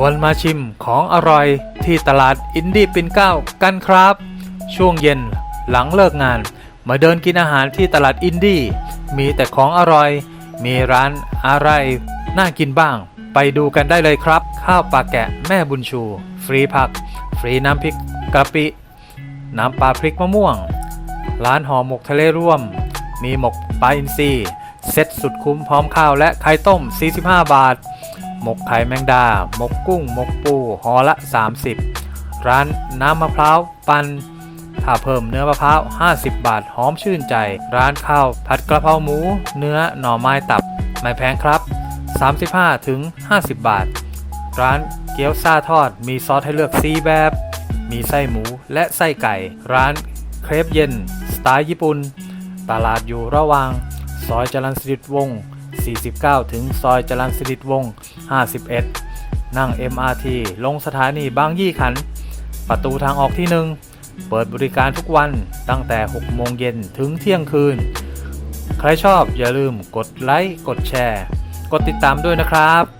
วนมาชิมของอร่อยที่ตลาดอินดี้ปินเก้ากันครับ ช่วงเย็นหลังเลิกงาน มาเดินกินอาหารที่ตลาดอินดี้มีแต่ของอร่อย มีร้านอะไรน่ากินบ้าง ไปดูกันได้เลยครับ ข้าวปลาแกะแม่บุญชู ฟรีผัก ฟรีน้ำพริกกะปิ น้ำปลาพริกมะม่วง ร้านห่อหมกทะเลร่วม มีหมกปลาอินทรีเซ็ตสุดคุ้มพร้อมข้าวและไข่ต้ม 45 บาท มกไข่แมงดาหมกกุ้งหมกปูห่อละ 30 ร้านน้ำมะพร้าวปันถ้าเพิ่มเนื้อมะพร้าว 50 บาท หอมชื่นใจ ร้านข้าวผัดกระเพราหมู เนื้อหน่อไม้ตับ ไม่แพงครับ 35ถึง50 บาท ร้านเกี๊ยวซ่าทอด มีซอสให้เลือก 4 แบบ มีไส้หมูและไส้ไก่ ร้านเครปเย็น สไตล์ญี่ปุ่น ตลาดอยู่ระหว่าง ซอยจรัญสนิวงศ์ 49 ถึงซอยจรัญสนิทวงศ์51 นั่ง MRT ลงสถานีบางยี่ขัน ประตูทางออกที่ 1 เปิดบริการทุกวันตั้งแต่ 6 โมงเย็นถึงเที่ยงคืน ใครชอบอย่าลืมกดไลค์ กดแชร์ กดติดตามด้วยนะครับ